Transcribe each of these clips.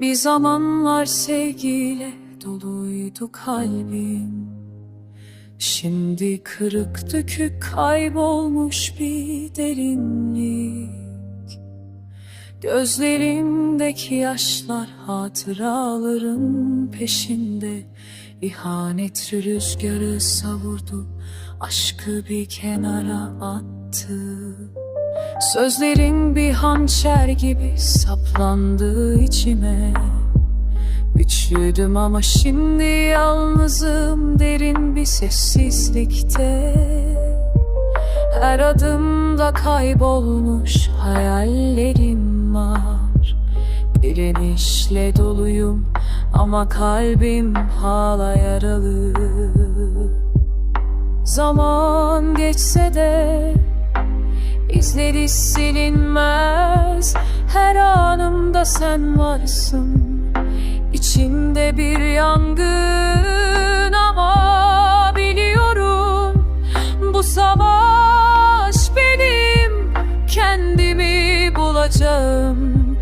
Bir zamanlar sevgiyle doluydu kalbim Şimdi kırık dökük kaybolmuş bir derinlik. Gözlerimdeki yaşlar hatıraların peşinde. İhanet rüzgarı savurdu Aşkı bir kenara attı Sözlerin bir hançer gibi saplandı içime. Güçlüydüm ama şimdi yalnızım derin bir sessizlikte. Her adımda kaybolmuş hayallerim var. Direnişle doluyum ama kalbim hala yaralı. Zaman geçse de İzleri silinmez. Her anımda sen varsın. İçimde bir yangın ama biliyorum Bu savaş benim Kendimi bulacağım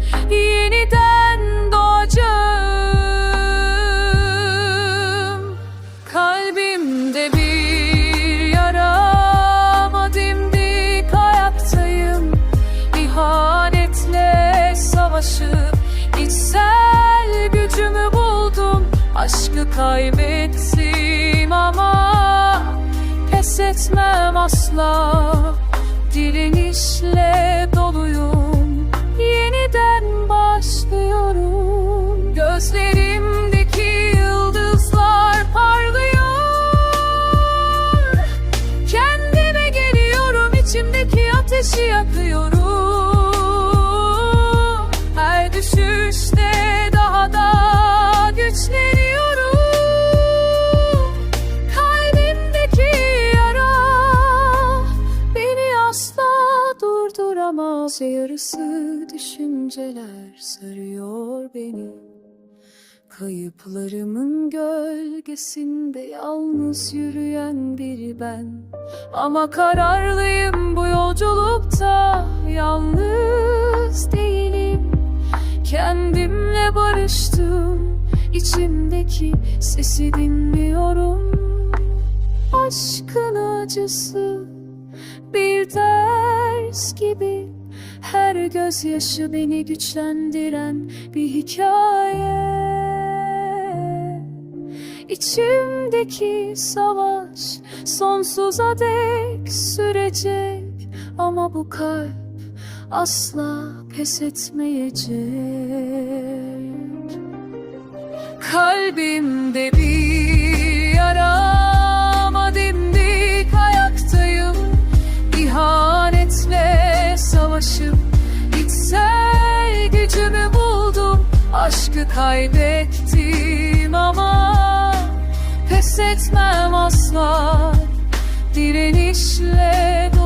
Aşkı kaybettim ama pes etmem asla. Direnişle doluyum yeniden başlıyorum. Gözlerimdeki yıldızlar parlıyor. Kendime geliyorum içimdeki ateşi yakıyorum durduramaz Yarısı düşünceler sarıyor beni. Kayıplarımın gölgesinde yalnız yürüyen biri ben. Ama kararlıyım bu yolculukta yalnız değilim. Kendimle barıştım içimdeki sesi dinliyorum. Aşkın acısı bir ders gibi Her gözyaşı beni güçlendiren bir hikaye. İçimdeki savaş sonsuza dek sürecek Ama bu kalp asla pes etmeyecek. Kalbimde bir Kaybettim ama pes etmem asla. Direnişle doluyum